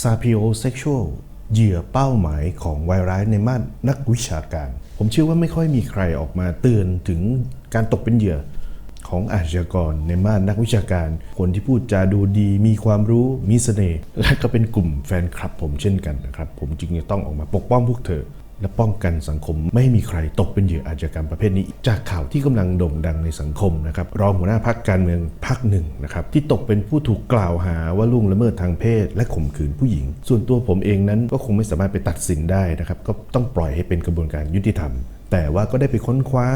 ซาพิโอเซ็กชวลเหยื่อเป้าหมายของไวรัสในม่านนักวิชาการ ผมเชื่อว่าไม่ค่อยมีใครออกมาเตือนถึงการตกเป็นเหยื่อของอาชญากรในม่านนักวิชาการ คนที่พูดจาดูดี มีความรู้มีเสน่ห์และก็เป็นกลุ่มแฟนคลับผมเช่นกันนะครับ ผมจึงจะต้องออกมาปกป้องพวกเธอ และป้องกันสังคมไม่ให้มีใครตกเป็นเหยื่ออาชญากรรมประเภทนี้ จากข่าวที่กำลังโด่งดังในสังคมนะครับรองหัวหน้าพักการเมืองพักหนึ่งนะครับที่ตกเป็นผู้ถูกกล่าวหาว่าล่วงละเมิดทางเพศ และข่มขืนผู้หญิง ส่วนตัวผมเองนั้นก็คงไม่สามารถไปตัดสินได้นะครับก็ต้องปล่อยให้เป็นกระบวนการยุติธรรมแต่ว่าก็ได้ไปค้นคว้า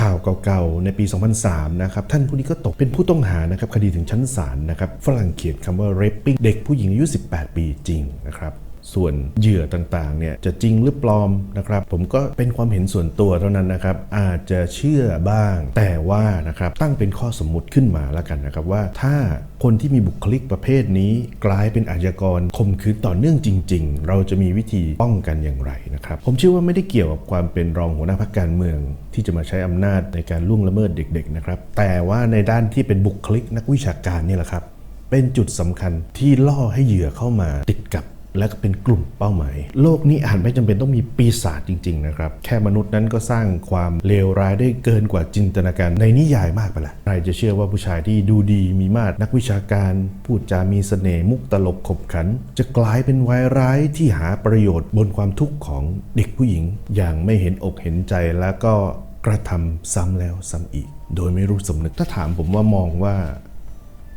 ข่าวเก่าๆ ในปี 2003 นะครับ ท่านผู้นี้ก็ตกเป็นผู้ต้องหานะครับ คดีถึงชั้นศาลนะครับ ฝรั่งเขียนคำว่า raping เด็กผู้หญิงอายุ 18 ปีจริงนะครับ ส่วนเหยื่อต่างๆเนี่ยจะจริงหรือปลอมนะครับ ผมก็เป็นความเห็นส่วนตัวเท่านั้นนะครับ อาจจะเชื่อบ้าง แต่ว่านะครับตั้งเป็นข้อสมมุติขึ้นมาแล้วกันนะครับว่าถ้าคนที่มีบุคลิกประเภทนี้ กลายเป็นอาชญากรข่มขืนต่อเนื่องจริง ๆ เราจะมีวิธีป้องกันอย่างไรนะครับ ผมเชื่อว่าไม่ได้เกี่ยวกับความเป็นรองหัวหน้าพรรคการเมือง ที่จะมาใช้อำนาจในการล่วงละเมิดเด็ก ๆ นะครับ แต่ว่าในด้านที่เป็นบุคลิกนักวิชาการนี่แหละครับ เป็นจุดสำคัญที่ล่อให้เหยื่อเข้ามาติดกับ และก็เป็นกลุ่มเป้าหมาย โลกนี้อาจไม่จำเป็นต้องมีปีศาจจริง ๆ นะครับ แค่มนุษย์นั้นก็สร้างความเลวร้ายได้เกินกว่าจินตนาการในนิยายมากไปละใครจะเชื่อว่าผู้ชายที่ดูดีมีมาตรนักวิชาการพูดจามีเสน่ห์มุกตลกขบขัน จะกลายเป็นวายร้ายที่หาประโยชน์บนความทุกข์ของเด็กผู้หญิง อย่างไม่เห็นอกเห็นใจแล้วก็กระทำซ้ำแล้วซ้ำอีก โดยไม่รู้สำนึกถ้าถามผมว่ามองว่า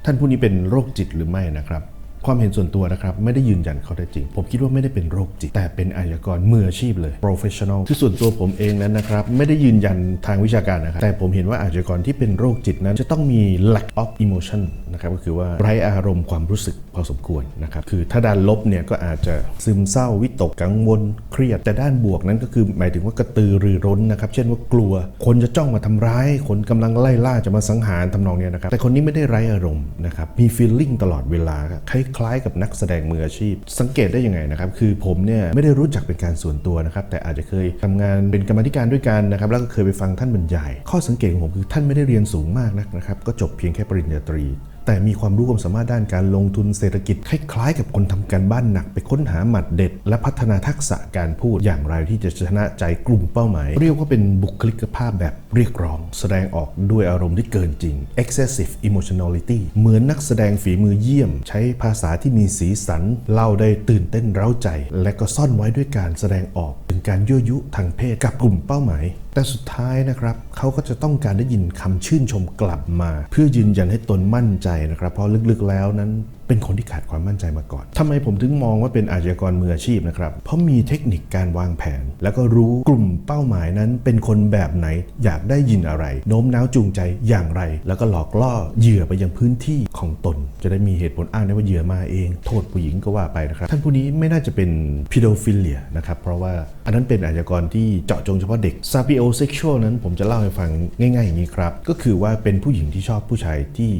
ท่านผู้นี้เป็นโรคจิตหรือไม่นะครับ ความเห็นส่วนตัวนะครับ ไม่ได้ยืนยันเขาได้จริง ผมคิดว่าไม่ได้เป็นโรคจิต แต่เป็นอาชญากรมืออาชีพเลย professional คือส่วนตัวผมเองนั้นนะครับ ไม่ได้ยืนยันทางวิชาการนะครับแต่ผมเห็นว่าอาชญากรที่เป็นโรคจิตนั้นจะต้องมี lack of emotion นะครับก็คือว่าไร้อารมณ์ความรู้สึกพอสมควรนะครับคือถ้าด้านลบเนี่ยก็อาจจะซึมเศร้าวิตกกังวลเครียด แต่ด้านบวกนั้นก็คือหมายถึงว่ากระตือรือร้นนะครับเช่นว่ากลัว คนจะจ้องมาทำร้าย คนกำลังไล่ล่าจะมาสังหารทำนองเนี้ยนะครับแต่คนนี้ไม่ได้ไร้อารมณ์นะครับมี feeling ตลอดเวลาครับคล้ายกับนักแสดงมืออาชีพ สังเกตได้ยังไงนะครับ คือผมเนี่ยไม่ได้รู้จักเป็นการส่วนตัวนะครับ แต่อาจจะเคยทำงานเป็นกรรมธิการด้วยกันนะครับ แล้วก็เคยไปฟังท่านบรรยาย ข้อสังเกตของผมคือท่านไม่ได้เรียนสูงมากนักนะครับ ก็จบเพียงแค่ปริญญาตรี แต่มีความรู้ความสามารถด้านการลงทุนเศรษฐกิจคล้ายๆ กับคนทำการบ้านหนักไปค้นหาหมัดเด็ด และพัฒนาทักษะการพูดอย่างไรที่จะชนะใจกลุ่มเป้าหมาย เรียกว่าเป็นบุคลิกภาพแบบเรียกร้อง แสดงออกด้วยอารมณ์ที่เกินจริง excessive emotionality เหมือนนักแสดงฝีมือเยี่ยม ใช้ภาษาที่มีสีสันเล่าได้ตื่นเต้นเร้าใจ และก็ซ่อนไว้ด้วยการแสดงออก การยั่วยุทางเพศกับกลุ่มเป้าหมาย แต่สุดท้ายนะครับเขาก็จะต้องการได้ยินคำชื่นชมกลับมา เพื่อยืนยันให้ตนมั่นใจนะครับ เพราะลึกๆแล้วนั้น เป็นคนที่ขาดความมั่นใจมาก่อนทำไมผมถึงมองว่าเป็นอาชญากรมืออาชีพนะครับ เพราะมีเทคนิคการวางแผน แล้วก็รู้กลุ่มเป้าหมายนั้น เป็นคนแบบไหน อยากได้ยินอะไร โน้มน้าวจูงใจอย่างไร แล้วก็หลอกล่อเหยื่อไปยังพื้นที่ของตน จะได้มีเหตุผลอ้างได้ว่าเหยื่อมาเอง โทษผู้หญิงก็ว่าไปนะครับ ท่านผู้นี้ไม่น่าจะเป็น pedophilia นะครับ เพราะว่าอันนั้นเป็นอาชญากรที่เจาะจงเฉพาะเด็ก sapiosexual นั้นผมจะเล่าให้ฟังง่าย ๆ อย่างนี้ครับ ก็คือว่าเป็นผู้หญิงที่ชอบผู้ชายที่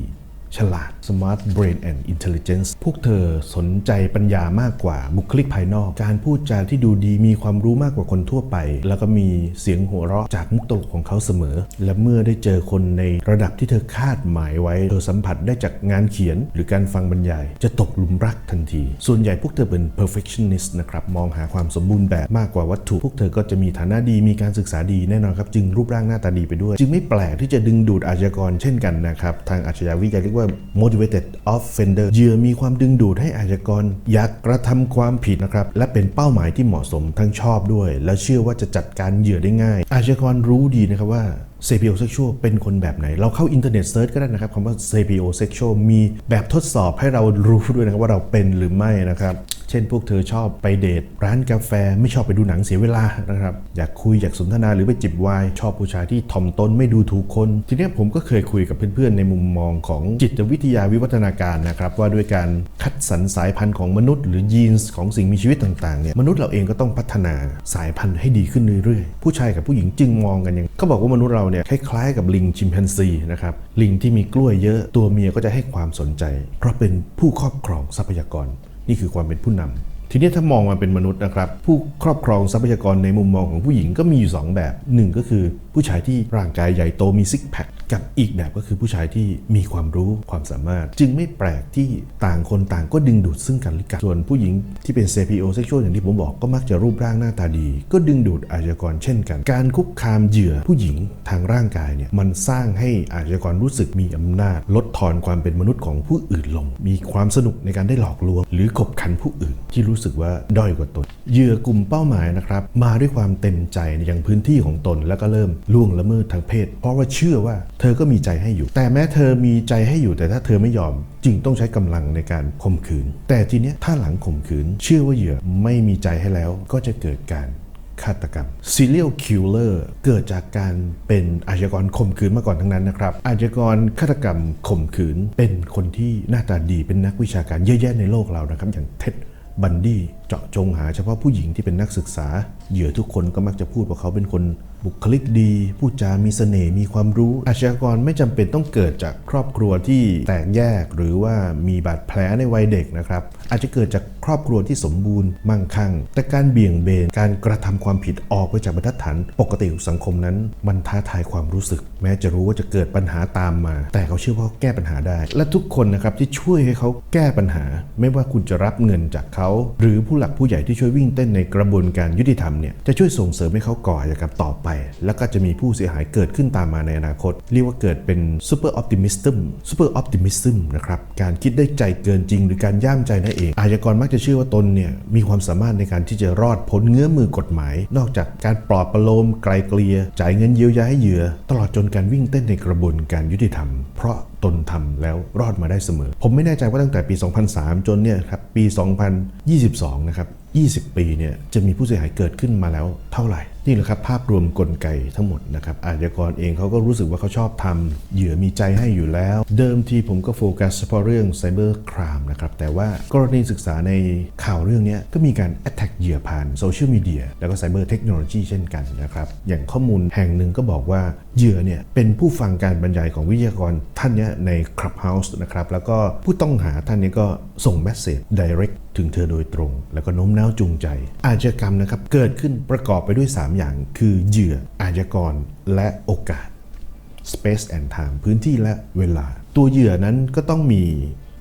ฉลาด smart brain and intelligence พวกเธอสนใจปัญญามากกว่าบุคลิกภายนอก การพูดจาที่ดูดีมีความรู้มากกว่าคนทั่วไป แล้วก็มีเสียงหัวเราะจากมุกตลกของเขาเสมอ และเมื่อได้เจอคนในระดับที่เธอคาดหมายไว้ เธอสัมผัสได้จากงานเขียน หรือการฟังบรรยาย จะตกหลุมรักทันที ส่วนใหญ่พวกเธอเป็น perfectionist นะครับ มองหาความสมบูรณ์แบบมากกว่าวัตถุ พวกเธอก็จะมีฐานะดีมีการศึกษาดีแน่นอนครับจึงรูปร่างหน้าตาดีไปด้วย จึงไม่แปลกที่จะดึงดูดอาชญากรเช่นกันนะครับทางอาชญาวิทยาเรียกว่า motivated offender เหยื่อมีความดึงดูดให้อาชญากร อยากกระทำความผิดนะครับ และเป็นเป้าหมายที่เหมาะสมทั้งชอบด้วย และเชื่อว่าจะจัดการเหยื่อได้ง่าย อาชญากรรู้ดีนะครับว่า sapiosexual เป็นคนแบบไหน เราเข้าอินเทอร์เน็ตเซิร์ชก็ได้นะครับคำว่า sapiosexual มีแบบทดสอบให้เรารู้ด้วยนะครับว่าเราเป็นหรือไม่นะครับเช่นพวกเธอชอบไปเดทร้านกาแฟไม่ชอบไปดูหนังเสียเวลานะครับอยากคุยอยากสนทนาหรือไปจิบไวน์ชอบผู้ชายที่ถ่อมตนไม่ดูถูกคน ทีนี้ผมก็เคยคุยกับเพื่อนๆ ในมุมมองของจิตวิทยาวิวัฒนาการนะครับว่าด้วยการคัดสรรสายพันธุ์ของมนุษย์ หรือยีนส์ของสิ่งมีชีวิตต่างๆเนี่ยมนุษย์เราเองก็ต้องพัฒนาสายพันธุ์ให้ดีขึ้นเรื่อยๆ ผู้ชายกับผู้หญิงจึงมองกันอย่างเขาบอกว่ามนุษย์เราเนี่ยคล้ายๆกับลิงชิมแปนซีนะครับลิงที่มีกล้วยเยอะตัวเมียก็จะให้ความสนใจ เพราะเป็นผู้ครอบครองทรัพยากร นี่คือความเป็นผู้นำทีนี้ถ้ามองมาเป็นมนุษย์นะครับ ผู้ครอบครองทรัพยากรในมุมมองของผู้หญิงก็มีอยู่ 2 แบบหนึ่งก็คือผู้ชายที่ร่างกายใหญ่โตมีซิกแพค กับอีกแบบก็คือผู้ชายที่มีความรู้ความสามารถ จึงไม่แปลกที่ต่างคนต่างก็ดึงดูดซึ่งกันและกันส่วนผู้หญิงที่เป็น CPO sexual อย่างที่ผมบอกก็มักจะรูปร่างหน้าตาดี ก็ดึงดูดอาชญากรเช่นกัน การคุกคามเหยื่อผู้หญิงทางร่างกายเนี่ยมันสร้างให้อาชญากรรู้สึกมีอำนาจ ลดทอนความเป็นมนุษย์ของผู้อื่นลง มีความสนุกในการได้หลอกลวง หรือขบขันผู้อื่น ที่รู้สึกว่าด้อยกว่าตนเหยื่อกลุ่มเป้าหมายนะครับมาด้วยความเต็มใจในยังพื้นที่ของตนแล้วก็เริ่มล่วงละเมิดทางเพศ เพราะว่าเชื่อว่าเธอก็มีใจให้อยู่ แต่แม้เธอมีใจให้อยู่แต่ถ้าเธอไม่ยอมจึงต้องใช้กำลังในการข่มขืน แต่ทีเนี้ยถ้าหลังข่มขืน เชื่อว่าเหยื่อไม่มีใจให้แล้วก็จะเกิดการฆาตกรรม serial killer เกิดจากการเป็นอาชญากรข่มขืนมาก่อนทั้งนั้นนะครับ อาชญากรฆาตกรรมข่มขืน เป็นคนที่หน้าตาดีเป็นนักวิชาการเยอะแยะในโลกเรานะครับ อย่างเท็ดบันดี้เจาะจงหาเฉพาะผู้หญิงที่เป็นนักศึกษา เหยื่อทุกคนก็มักจะพูดว่าเขาเป็นคน บุคลิกดีผู้จามีเสน่ห์มีความรู้ อาชญากรไม่จำเป็นต้องเกิดจากครอบครัวที่แตกแยก หรือว่ามีบาดแผลในวัยเด็กนะครับอาจจะเกิดจากครอบครัวที่สมบูรณ์มั่งคั่ง แต่การเบี่ยงเบนการกระทำความผิดออกไปจากบรรทัดฐานปกติของสังคมนั้น มันท้าทายความรู้สึก แม้จะรู้ว่าจะเกิดปัญหาตามมา แต่เขาเชื่อว่าเขาแก้ปัญหาได้ และทุกคนนะครับที่ช่วยให้เขาแก้ปัญหา ไม่ว่าคุณจะรับเงินจากเขา หรือผู้หลักผู้ใหญ่ที่ช่วยวิ่งเต้นในกระบวนการยุติธรรมเนี่ยจะช่วยส่งเสริมให้เขาก่ออาชญากรรมต่อไป แล้วก็จะมีผู้เสียหายเกิดขึ้นตามมาในอนาคต เรียกว่าเกิดเป็น super optimism super optimism นะครับการคิดได้ใจเกินจริง หรือการย่ามใจนั่นเองอาชญากรมักจะเชื่อว่าตนเนี่ยมีความสามารถในการที่จะรอดพ้นเงื้อมือกฎหมาย นอกจากการปลอบประโลมไกลเกลี่ยจ่ายเงินเยียวยาให้เหยื่อ ตลอดจนการวิ่งเต้นในกระบวนการยุติธรรม เพราะตนทำแล้วรอดมาได้เสมอ ผมไม่แน่ใจว่าตั้งแต่ปี 2003 จนเนี่ยครับปี 2022 นะครับ 20 ปีเนี่ยจะมีผู้เสียหายเกิดขึ้นมาแล้วเท่าไหร่ นี่แหละครับภาพรวมกลไกทั้งหมดนะครับอาชญากรเองเขาก็รู้สึกว่าเขาชอบทำเหยื่อมีใจให้อยู่แล้ว เดิมทีผมก็โฟกัสเฉพาะเรื่องไซเบอร์ครามนะครับแต่ว่ากรณีศึกษาในข่าวเรื่องนี้ก็มีการ attack เหยื่อผ่านโซเชียลมีเดียแล้วก็ไซเบอร์เทคโนโลยีเช่นกันนะครับอย่างข้อมูลแห่งหนึ่งก็บอกว่าเหยื่อเนี่ยเป็นผู้ฟังการบรรยายของวิทยากรท่านนี้ใน Clubhouse นะครับแล้วก็ผู้ต้องหาท่านนี้ก็ส่งเมสเซจ direct ถึงเธอโดยตรง แล้วก็โน้มน้าวจูงใจ อาชญากรรมนะครับเกิดขึ้นประกอบไปด้วย 3อย่างคือเหยื่ออาชญากรและโอกาส space and time พื้นที่และเวลา ตัวเหยื่อนั้นก็ต้องมี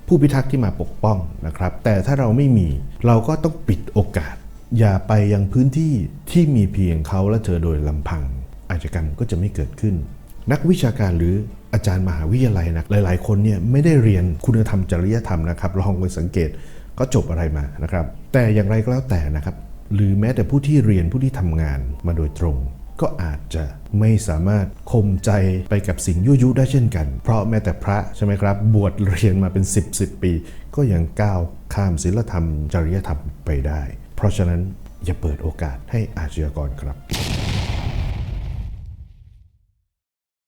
ผู้พิทักษ์ที่มาปกป้องนะครับ แต่ถ้าเราไม่มีเราก็ต้องปิดโอกาส อย่าไปยังพื้นที่ที่มีเพียงเขาและเธอโดยลำพัง อาชญากรรมก็จะไม่เกิดขึ้น นักวิชาการหรืออาจารย์มหาวิทยาลัยนะหลาย ๆ คนเนี่ยไม่ได้เรียนคุณธรรมจริยธรรมนะครับลองไปสังเกตก็จบอะไรมานะครับ แต่อย่างไรก็แล้วแต่นะครับ หรือแม้แต่ผู้ที่เรียนผู้ที่ทำงานมาโดยตรง ก็อาจจะไม่สามารถคมใจไปกับสิ่งยั่วยุได้เช่นกัน เพราะแม้แต่พระใช่ไหมครับ บวชเรียนมาเป็น 10 10 ปี ก็ยังก้าวข้ามศีลธรรม จริยธรรมไปได้ เพราะฉะนั้นอย่าเปิดโอกาสให้อาชญากรครับ